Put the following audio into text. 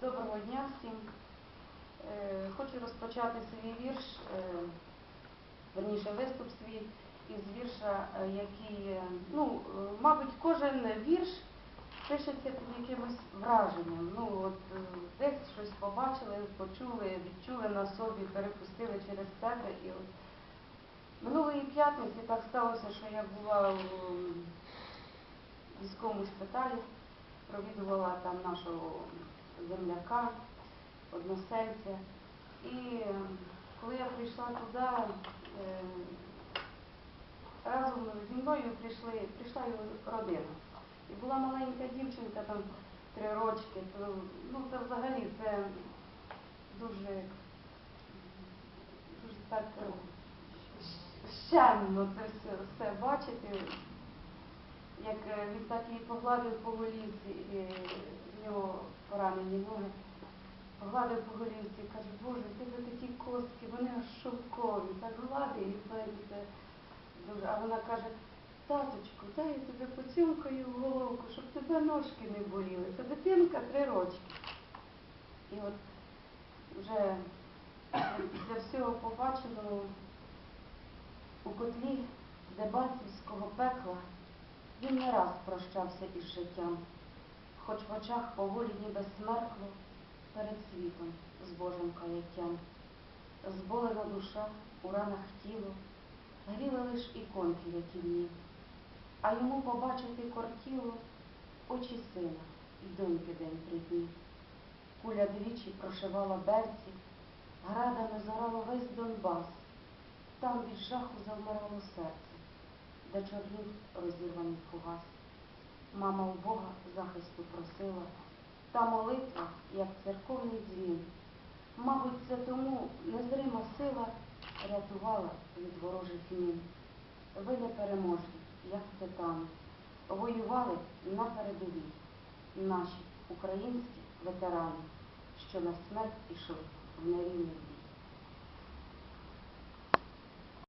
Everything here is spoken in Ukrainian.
Доброго дня всім. Е, Хочу розпочати свій вірш, е, верніше виступ свій із вірша, е, який, ну, мабуть, кожен вірш пишеться під якимось враженням. Ну, от десь щось побачили, почули, відчули на собі, перепустили через себе. І от минулої п'ятниці так сталося, що я була в військовому шпиталі, провідувала там нашого земляка, односельця. І е, коли я прийшла туди, е, разом зі мною прийшли, прийшла його родина. І була маленька дівчинка, там три рочки, то ну це взагалі це дуже, дуже так е, щемно це все, все бачити. Як е, він так її погладив по голівці, і в нього поранені ноги, погладив по голівці, каже, Боже, в тебе такі костки, вони аж шовкові, так гладить, і це дуже. А вона каже, таточку, дай я тебе поцюмкаю в головку, щоб тебе ножки не боліли. Це дитинка три рочки. І от вже після всього побаченого у котлі Дебальцівського пекла він не раз прощався із життям, хоч в очах поволі ніби смеркло перед світом з Божим каяттям. Зболена душа, у ранах тіло, гріли лиш іконки, які в ній, а йому побачити кортіло очі сина і доньки день при дні. Куля двічі прошивала берці, градами зорало весь Донбас, там від жаху завмирало серце, де чорнів фугас. Мама у Бога захисту просила, та молитва, як церковний дзвін. Мабуть, це тому незрима сила рятувала від ворожих мін. Ви не переможні, як титани, воювали на передовій. Наші українські ветерани, що на смерть ішли в нерівний бій.